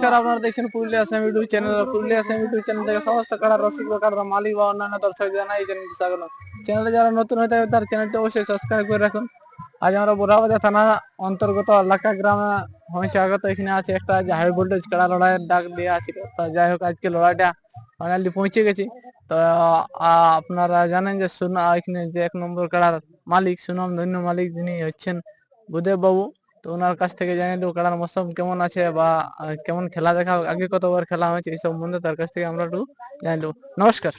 নমস্কার, আপনারা দেখছেন Purulia Assam YouTube channel Purulia Assam YouTube channel থেকে সমস্ত কাড়ার রসিক বা মালিক বা অন্যান্য দর্শক জানাই চ্যানেলটি স্বাগত চ্যানেলে যারা নতুন হয়ে থাকে তার চ্যানেলটি অবশ্যই সাবস্ক্রাইব করে রাখুন। আজ আমরা বোরাবাজার থানা অন্তর্গত লাকা গ্রামে হয়েছে আগত এখানে আছে একটা হাই ভোল্টেজ কাড়া লড়াইয়ের ডাক দেওয়া ছিল তো যাই হোক, আজকে লড়াইটা ফাইনালি পৌঁছে গেছি। তো আপনারা জানেন যে সুনা, এখানে যে এক নম্বর কাড়ার মালিক, সুনাম ধন্য মালিক যিনি হচ্ছেন বুদেব বাবু। তো ওনার কাছ থেকে জানি নেব কাড়ার মৌসুম কেমন আছে বা কেমন খেলা দেখা আগে কতবার খেলা হয়েছে? এই সম্বন্ধে তার কাছ থেকে আমরা একটু জানি নমস্কার।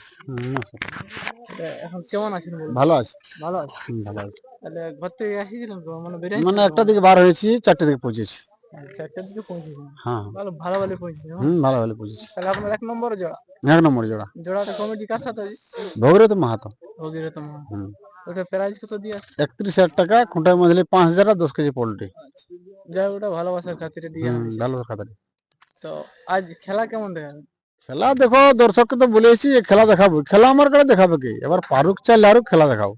এখন কেমন আছেন ভালো আছে। ভালো আছে। ভালো আছে। তাহলে ঘর থেকে আসিছিলেন মানে বেরিয়ে মানে একটা দিকে বার হয়েছি চারটে দিকে পৌঁছেছি। চারটার দিকে পৌঁছেছেন। হ্যাঁ। ভালো ভালো ভালো পৌঁছেছেন হুম ভালো ভালো পৌঁছেছি। তাহলে আপনার এক নম্বর জোড়া? এক নম্বর জোড়া। জোড়াটা কমিটি কার সাথে? আছে ভগীরথ মাহাতো। ভগীরথ মহা হুম। ওটা প্রাইস কত দিয়ে? আছে? একত্রিশ হাজার টাকা পাঁচ হাজার আর দশ কেজি পোল্ট্রি। যাই হোক, ওটা ভালোবাসার খাতিরে দিয়ে। তো আজ খেলা কেমন খেলা দেখো দর্শককে তো বলেছি যে খেলা দেখাবো। খেলা আমার কাছে দেখাবে কি? এবার পারুক চাইলে আরও খেলা দেখাবো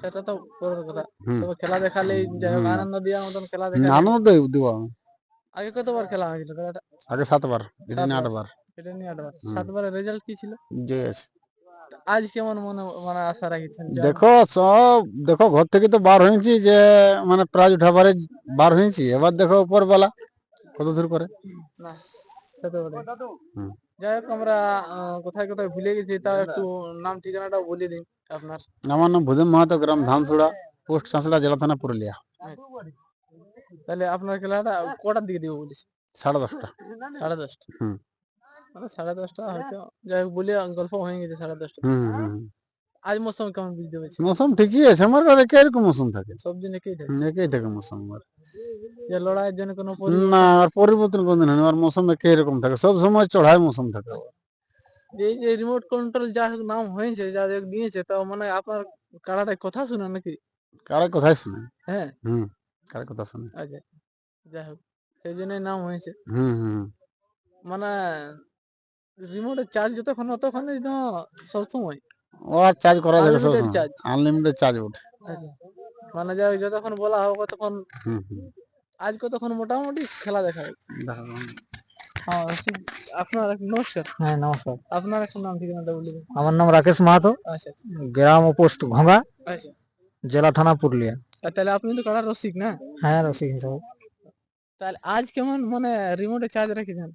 সেটা তো পরের কথা। তবে খেলা যাই হুম। আনন্দ দেওয়ার মতন খেলা দেখা আনন্দ দেব আমি। আগে কতবার খেলা হয়েছিল? খেলাটা আগে সাতবার এটা নিয়ে আটবার। এটা নিয়ে আটবার। সাতবারের রেজাল্ট কি ছিল? জয় আছে আজ কেমন মনে মানে আশা রাখিছেন? দেখো সব দেখো ঘর থেকে তো বার হয়েছি যে মানে প্রাইজ উঠাবারে বার হয়েছি। এবার দেখো উপর বেলা কত দূর করে? না। যাই হোক আমরা কোথায় কোথায় ভুলে গেছি তাও একটু নাম ঠিকানাটাও বলে দিন আপনার। আমার নাম ভুদেম মাহাতো গ্রাম ধামসুড়া পোস্ট চাঁচড়া জেলা থানা পুরুলিয়া। তাহলে আপনার খেলাটা কটার দিকে দিব বলিস? সাড়ে দশটা। সাড়ে দশটা। হুম। মানে সাড়ে দশটা হয়তো যাই হোক বলে গল্প হয়ে গেছে সাড়ে দশটা। হুম আজ মৌসুম কেমন বুঝতে পেরেছি মৌসুম ঠিকই আছে আমার কাছে কীরকম মৌসুম থাকে? সব দিন একই থাকে। একই থাকে মৌসুম আমার। যে লড়াইয়ের জন্য কোনো না আর পরিবর্তন কোনদিন হয়নি আর মৌসুম একই রকম থাকে। সব সময় চড়াই মৌসুম থাকে যে এই যে রিমোট কন্ট্রোল যা হোক নাম হয়েছে যা হোক দিয়েছে তাও মানে আপনার কারাটায় কথা শুনে নাকি? কারে কথাই শুনে। হ্যাঁ। হুম কারে কথা শুনে। আচ্ছা যাই হোক সেই জন্যই নাম হয়েছে। হুম হুম। মানে রিমোটের চার্জ যতক্ষণ ততক্ষণই না সবসময়। ও আর চার্জ করা যাবে সব আনলিমিটেড চার্জ ওঠে আচ্ছা। মানে যা হোক, যতক্ষণ বলা হবে ততক্ষণ আজ কতক্ষণ মোটামুটি খেলা দেখা হ্যাঁ আপনার নমস্কার। হ্যাঁ নমস্কার। আপনার একটা নাম ঠিকানাটা আমার নাম রাকেশ মাহাতো। আচ্ছা গ্রাম ও পোস্ট ঘোঙ্গা। আচ্ছা। জেলা থানা পুরুলিয়া। আর তাহলে আপনি তো কারার রসিক না? হ্যাঁ রসিক হিসাবে। তাহলে আজ কেমন মানে রিমোটে চার্জ রেখেছেন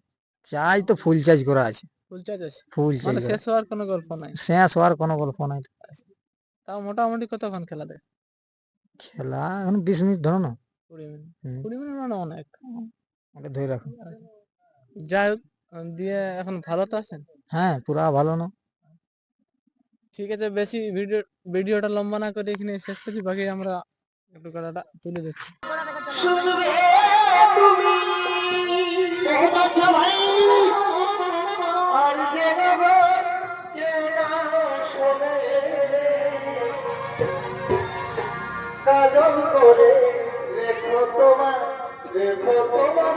চার্জ তো ফুল চার্জ করা আছে। ফুল চার্জ আছে? ফুল মানে শেষ হওয়ার কোনো গল্প নাই? শেষ হওয়ার কোনো গল্প নাই। তাও মোটামুটি কতক্ষণ খেলা দেয়? খেলা এখন বিশ মিনিট ধরো না। কুড়ি মিনিট। কুড়ি মিনিট মানে অনেক। ওটা ধরে রাখো। যাই হোক দিয়ে এখন ভালো তো আছেন? হ্যাঁ পুরা ভালো না। ঠিক আছে বেশি ভিডিও ভিডিওটা লম্বা না করে এখানে শেষ করছি বাকি আমরা একটু কাটাটা তুলে দিচ্ছি কাজল করে রেখো তোমার রেখো তোমার